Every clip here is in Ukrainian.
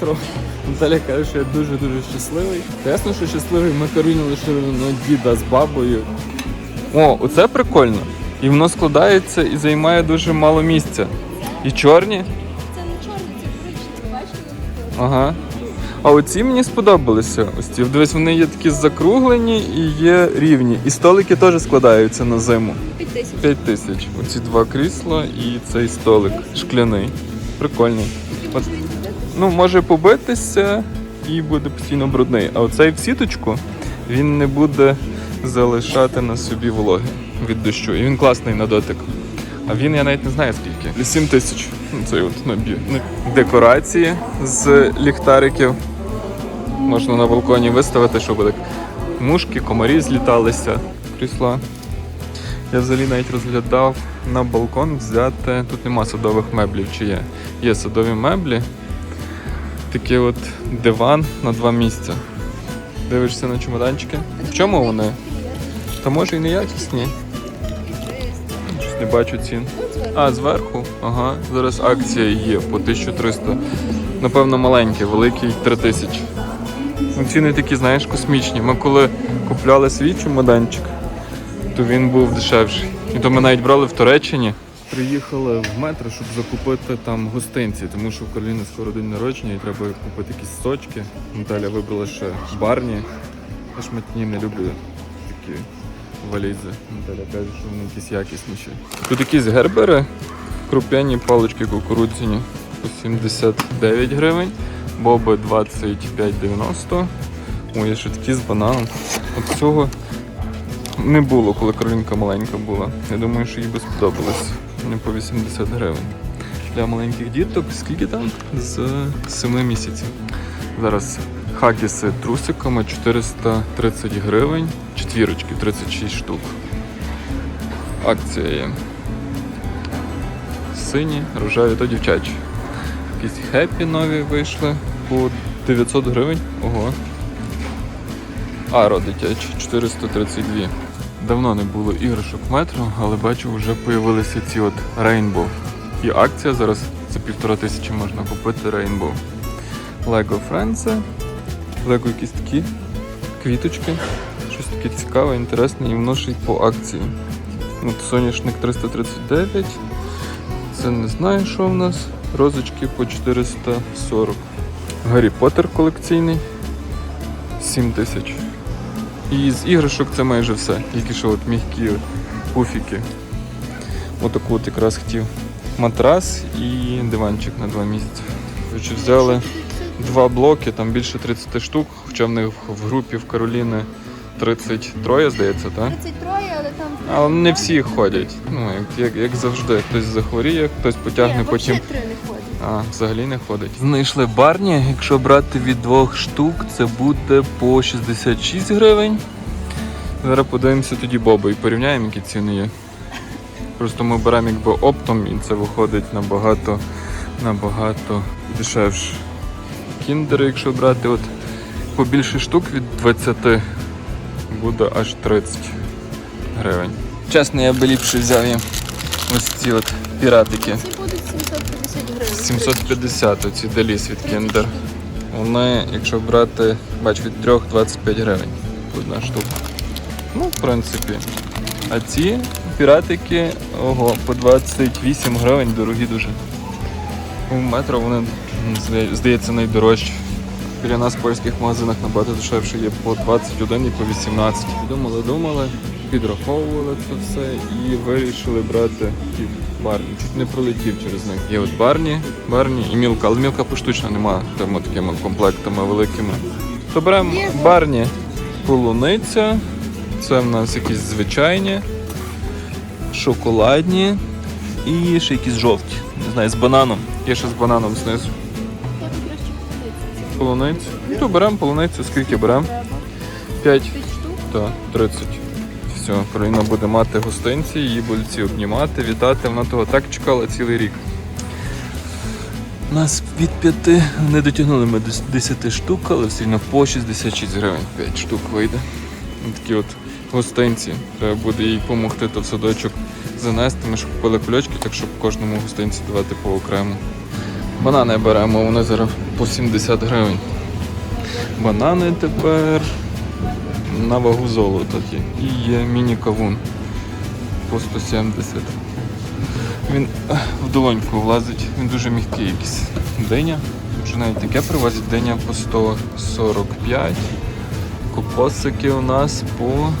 метро. Наталя каже, що я дуже-дуже щасливий. Ясно, що щасливий, ми Кароліну лишили на діда з бабою. О, оце прикольно. І воно складається і займає дуже мало місця. І чорні? Це не чорний, це коричневий, бачите? Ага. А оці мені сподобалися. Ось ці. Дивись, вони є такі закруглені і є рівні. І столики теж складаються на зиму. Під тисяч. 5 тисяч. Оці два крісла і цей столик шкляний. Прикольний. От, ну, може побитися і буде постійно брудний. А оцей в сіточку він не буде залишати на собі вологи від дощу. І він класний на дотик. А він я навіть не знаю скільки. 7 тисяч. Цей от набір. Декорації з ліхтариків. Можна на балконі виставити, щоб так мушки, комарі зліталися. Крісла. Я взагалі навіть розглядав на балкон взяти. Тут нема садових меблів, чи є. Є садові меблі. Такий от диван на два місця. Дивишся на чемоданчики. В чому вони? Та може і не якісні. Щось не бачу цін. А, зверху? Ага. Зараз акція є по 1300. Напевно, маленький, великий 3000. Ну, Ціни такі, знаєш, космічні. Ми коли купляли свій чемоданчик, то він був дешевший. І то ми навіть брали в Туреччині. Приїхали в метро, щоб закупити там гостинці, тому що в Кароліни скоро день народження і треба купити якісь сочки. Наталя вибрала ще барні. Я ж матні не люблю такі валізи. Наталя каже, що вони якісь якісніші. Тут якісь гербери, круп'яні палички кукурудзяні по 79 гривень, боби 25,90. О, є ще такі з бананом. От цього не було, коли Каролінка маленька була. Я думаю, що їй би сподобалось. Не по 80 гривень. Для маленьких діток скільки там? З 7 місяців. Зараз хакіси трусиками 430 гривень, четвірочки 36 штук. Акція є. Сині, рожеві та дівчачі. Якісь хеппі нові вийшли по 900 гривень. Ого. Аро дитячі 432. Давно не було іграшок метро, але бачу, вже появилися ці от Rainbow. І акція зараз за півтора тисячі можна купити Rainbow. Lego Friends. Lego якісь такі квіточки. Щось таке цікаве, інтересне і й по акції. От соняшник 339. Це не знаю, що в нас. Розочки по 440. Гаррі Поттер колекційний. 7 тисяч. І з іграшок це майже все. Тільки що от м'які пуфіки. Отаку от якраз хотів матрас і диванчик на два місяці. Взяли два блоки, там більше 30 штук, хоча в них в групі в Кароліни 33, здається, так? 33, але там... Але не всі ходять. Ну, як, як, як завжди, хтось захворіє, хтось потягне Ні, потім. взагалі три не ходять. А, взагалі не ходить. Знайшли барні. Якщо брати від двох штук, це буде по 66 гривень. Зараз подивимося тоді боби і порівняємо, які ціни є. Просто ми беремо якби оптом і це виходить набагато, набагато дешевше. Кіндери, якщо брати от побільше штук від 20, буде аж 30 гривень. Чесно, я би ліпше взяв їм ось ці от піратики. Ці будуть 750 оці деліс від Kinder. Вони, якщо брати, бач, від 3 25 гривень одна штука. Ну, в принципі. А ці піратики, ого, по 28 гривень, дорогі дуже. У метро вони, здається, найдорожчі. Біля нас в польських магазинах набагато дешевше є по 21 і по 18. Думали, думали, підраховували це все і вирішили брати барні. Чуть не пролетів через них. Є от барні, барні і мілка, але мілка поштучно немає тими такими комплектами великими. То беремо барні, полуниця, це в нас якісь звичайні, шоколадні і ще якісь жовті. Не знаю, з бананом. Є ще з бананом знизу. Я би краще полуницю. Полуницю. Ну, то беремо полуницю, скільки беремо? 5 5 штук. та 30. Все, Кароліна буде мати гостинці, її будуть обнімати, вітати. Вона того так чекала цілий рік. Нас від 5 не дотягнули ми до 10 штук, але все одно по 66 гривень 5 штук вийде. Такі от гостинці. Треба буде їй допомогти то в садочок занести. Ми ж купили кульочки, так щоб кожному гостинці давати по окремо. Банани беремо, вони зараз по 70 гривень. Банани тепер на вагу золота. І є міні-кавун по 170. Він в долоньку влазить, він дуже м'який якийсь. Диня. Вже навіть таке привозять диня по 145. Кокосики у нас по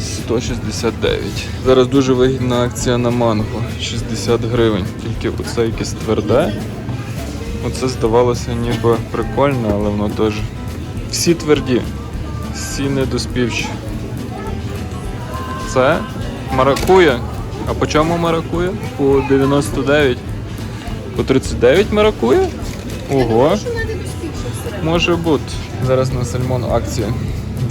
169. Зараз дуже вигідна акція на манго. 60 гривень. Тільки оце якесь тверде. Оце здавалося ніби прикольно, але воно теж. Всі тверді, всі недоспівчі. Це маракуя. А по чому маракуя? По 99. По 39 маракуя? Ого. Може бути. Зараз на сальмон акція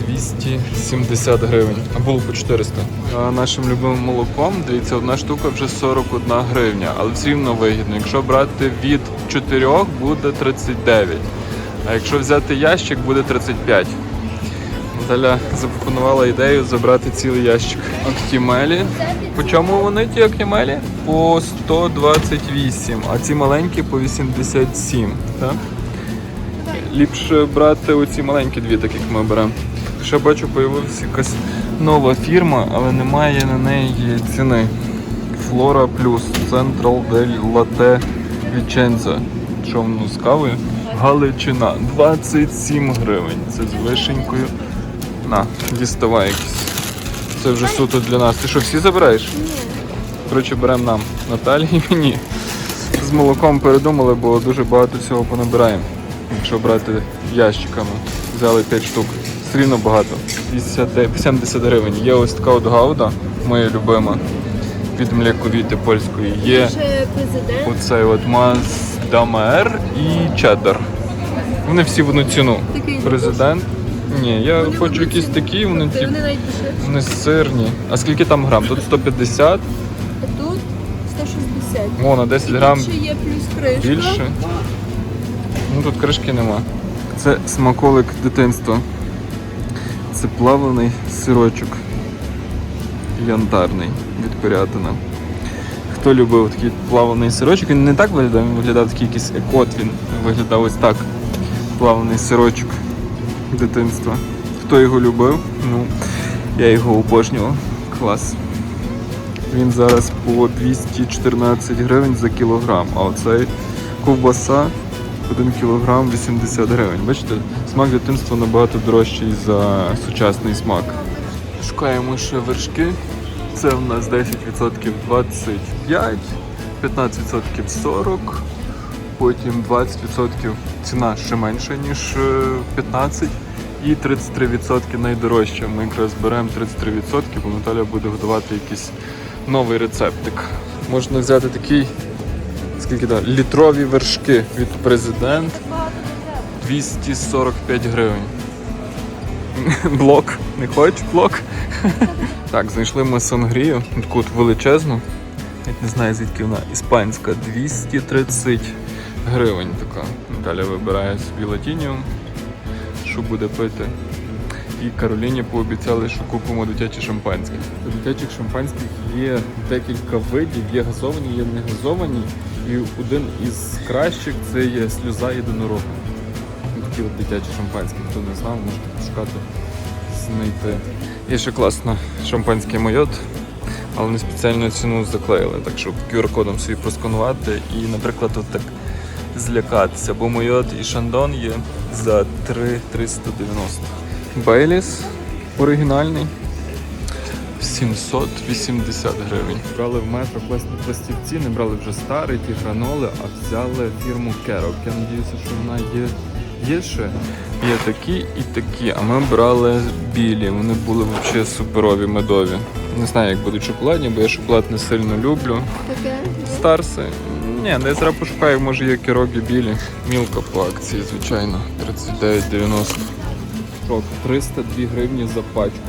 270 гривень, а було по 400. А нашим любимим молоком, дивіться, одна штука вже 41 гривня, але все рівно вигідно. Якщо брати від 4 буде 39. А якщо взяти ящик, буде 35. Наталя запропонувала ідею забрати цілий ящик. Актімелі. По чому вони ті актімелі? По 128, а ці маленькі по 87. Так? Ліпше брати оці маленькі дві, так як ми беремо. Ще бачу, появилася якась нова фірма, але немає на неї ціни. Flora Plus Central del Latte Vicenza. Що воно з кавою? Галичина 27 гривень. Це з вишенькою. На, діставай якісь. Це вже суто для нас. Ти що, всі забираєш? Ні. Коротше, беремо нам Наталі і мені. З молоком передумали, бо дуже багато всього понабираємо. Якщо брати ящиками, взяли 5 штук. Все рівно багато. 59 70 гривень. Є ось така от гауда, моя любима, від млековіти польської. Є оцей от Маздамер і Чеддер. Вони всі в одну ціну. Президент. Ні, я Вони хочу якісь такі, вони ті. Вони навіть дешевші. Вони сирні. А скільки там грам? Тут 150, А тут 160. о, на 10 грам ще є плюс кришка. більше. Ну тут кришки нема. Це смаколик дитинства. Це плавлений сирочок янтарний від Пирятина. Хто любив такий плавлений сирочок, він не так виглядав, він виглядав такий якийсь екот, він виглядав ось так. Плавлений сирочок дитинства. Хто його любив? Ну, я його обожнював. Клас. Він зараз по 214 гривень за кілограм, а оцей ковбаса 1 кілограм 80 гривень. Бачите, смак дитинства набагато дорожчий за сучасний смак. Шукаємо ще вершки. Це в нас 10% 25, 15% 40, потім 20% ціна ще менша, ніж е, 15 і 33% найдорожче. Ми якраз беремо 33%, бо Наталя буде готувати якийсь новий рецептик. Можна взяти такий, скільки да, літрові вершки від президент 245 гривень. Блок. Не хочеш блок? Так, знайшли ми сангрію, таку величезну. Навіть не знаю звідки вона. Іспанська 230 гривень така. Наталя вибирає собі латініум, що буде пити. І Кароліні пообіцяли, що купимо дитячі шампанське. Дитячих шампанських є декілька видів, є газовані, є не газовані. І один із кращих це є сльоза єдинорога. Такі от дитячі шампанські, хто не знав, можете пошукати, знайти. Є ще класно шампанське майот, але не спеціальну ціну заклеїли, так щоб QR-кодом собі просканувати і, наприклад, от так злякатися. Бо майот і шандон є за 3,390. Бейліс оригінальний. 780 гривень. Брали в метро пластик пластівці, не брали вже старий, ті граноли, а взяли фірму Керок. Я сподіваюся, що вона є, є ще. Є такі і такі, а ми брали білі. Вони були взагалі суперові, медові. Не знаю, як будуть шоколадні, бо я шоколад не сильно люблю. Таке. Старси. Ні, не зараз пошукаю, може є кірогі білі. Мілка по акції, звичайно. 39,90. Шок, 302 гривні за пачку.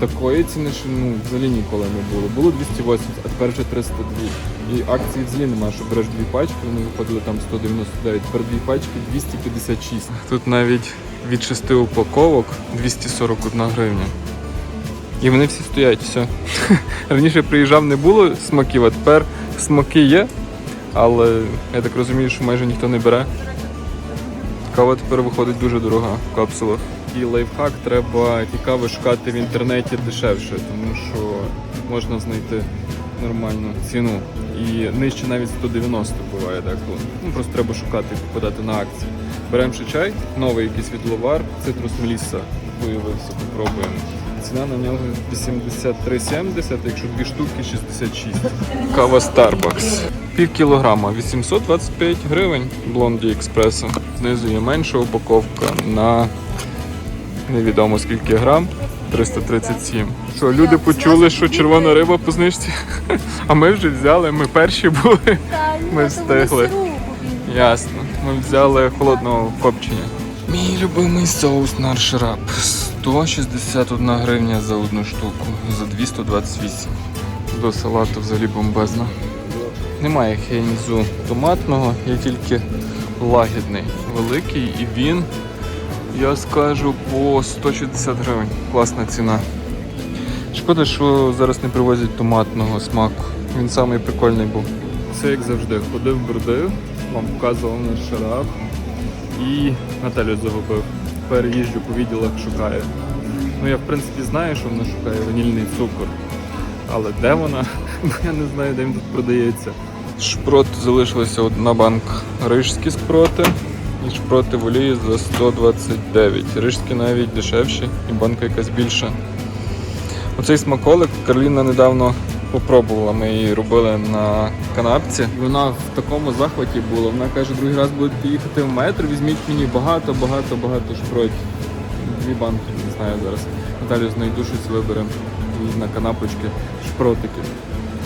Такої ціни ще ну, взагалі ніколи не було. Було 280, а тепер вже 302. І акції взагалі немає, що береш дві пачки, вони виходили там 199, тепер дві пачки 256. Тут навіть від 6 упаковок 241 гривня. І вони всі стоять, все. Раніше приїжджав, не було смаків, а тепер смаки є, але я так розумію, що майже ніхто не бере. Кава тепер виходить дуже дорога в капсулах. І лайфхак треба ті кави шукати в інтернеті дешевше, тому що можна знайти нормальну ціну. І нижче навіть 190 буває деколи. Ну просто треба шукати і попадати на акції. Беремо ще чай, новий якийсь від цитрус Мелісса виявився, попробуємо. Ціна на нього 83,70, якщо дві штуки 66. Кава Starbucks. Пів кілограма 825 гривень блонді експресо. Знизу є менша упаковка на невідомо скільки грам. 337. Що, люди почули, що червона риба по знижці? А ми вже взяли, ми перші були. Ми встигли. Ясно. Ми взяли холодного копчення. Мій любимий соус наршрап. 161 гривня за одну штуку. За 228. До салату взагалі бомбезно. Немає хейнзу томатного, є тільки лагідний великий і він, я скажу, по 160 гривень. Класна ціна. Шкода, що зараз не привозять томатного смаку. Він самий прикольний був. Це як завжди, ходив, бродив, вам показував наш шарап і Наталю загубив. Тепер їжджу по відділах, шукаю. Ну я в принципі знаю, що вона шукає ванільний цукор. Але де вона? Бо я не знаю, де він тут продається. Шпрот залишилася одна банка. Рижські спроти і шпроти в за 129. Рижські навіть дешевші і банка якась більша. Оцей смаколик Карліна недавно попробувала. Ми її робили на канапці. Вона в такому захваті була. Вона каже, другий раз будете їхати в метр, візьміть мені багато, багато, багато шпротів. Дві банки, не знаю зараз. Наталю знайду щось виберемо на канапочки шпротики.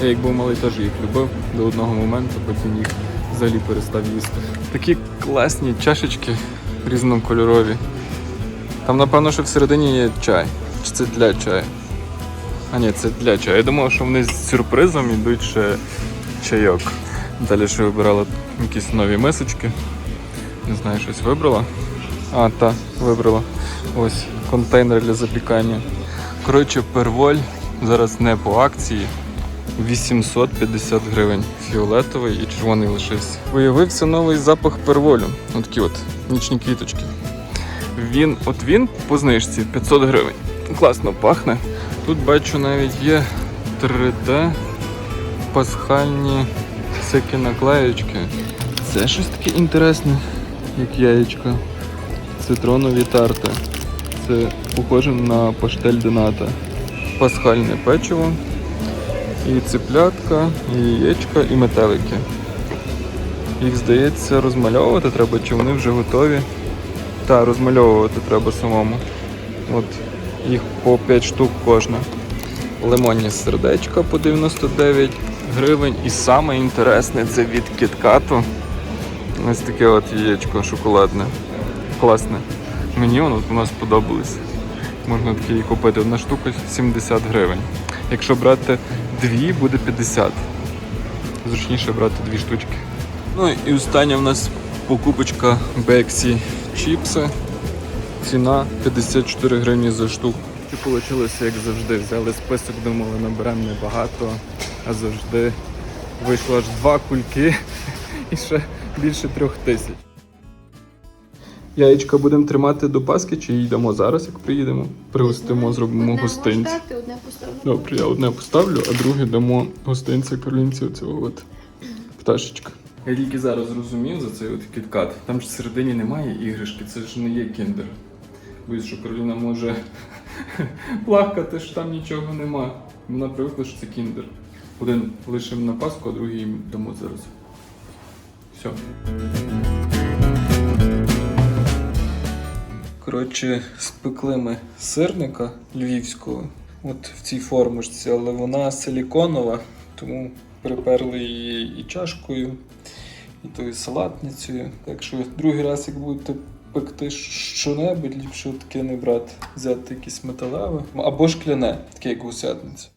Я як був малий теж їх любив до одного моменту, потім їх взагалі перестав їсти. Такі класні чашечки різнокольорові. Там, напевно, що всередині є чай. Чи це для чаю? А ні, це для чаю. Я думав, що вони з сюрпризом йдуть ще чайок. Далі ще вибирала якісь нові мисочки. Не знаю, щось вибрала. А, та, вибрала. Ось контейнер для запікання. Коротше, перволь зараз не по акції. 850 гривень. Фіолетовий і червоний лишився. Виявився новий запах перволю. Отакі от нічні квіточки. Він, от він по знижці 500 гривень. Класно пахне. Тут бачу навіть є 3D пасхальні всякі наклеєчки. Це щось таке інтересне, як яєчко. Цитронові тарти. Це похоже на паштель Доната. Пасхальне печиво. І циплятка, і яєчка, і метелики. Їх, здається, розмальовувати треба, чи вони вже готові. Та, розмальовувати треба самому. От їх по 5 штук кожна. Лимонні сердечка по 99 гривень. І саме інтересне це від кіткату. Ось таке от яєчко шоколадне. Класне. Мені воно, воно сподобалось. Можна таке купити. Одна штука 70 гривень. Якщо брати дві, буде 50. Зручніше брати дві штучки. Ну і остання в нас покупочка Бексі чіпси. Ціна 54 гривні за штуку. Це вийшло, як завжди. Взяли список, думали, наберемо небагато, а завжди вийшло аж два кульки і ще більше трьох тисяч. Яєчка будемо тримати до Паски чи їдемо зараз, як приїдемо? Пригостимо, зробимо гостинці. одне. Добре, я одне поставлю, а друге дамо гостинця королінці оцього от пташечка. Я тільки зараз зрозумів за цей от кіткат. Там ж всередині немає іграшки, це ж не є кіндер. Боюсь, що Кароліна може плакати, що там нічого нема. Вона привикла, що це кіндер. Один лишимо на Пасху, а другий їм дамо зараз. Все. Коротше, спекли ми сирника львівського. От в цій формочці, але вона силіконова, тому приперли її і чашкою, і тою салатницею. Так що другий раз, як будете пекти що-небудь, ліпше таке не брати, взяти якесь металеве або шкляне, таке як гусятниця.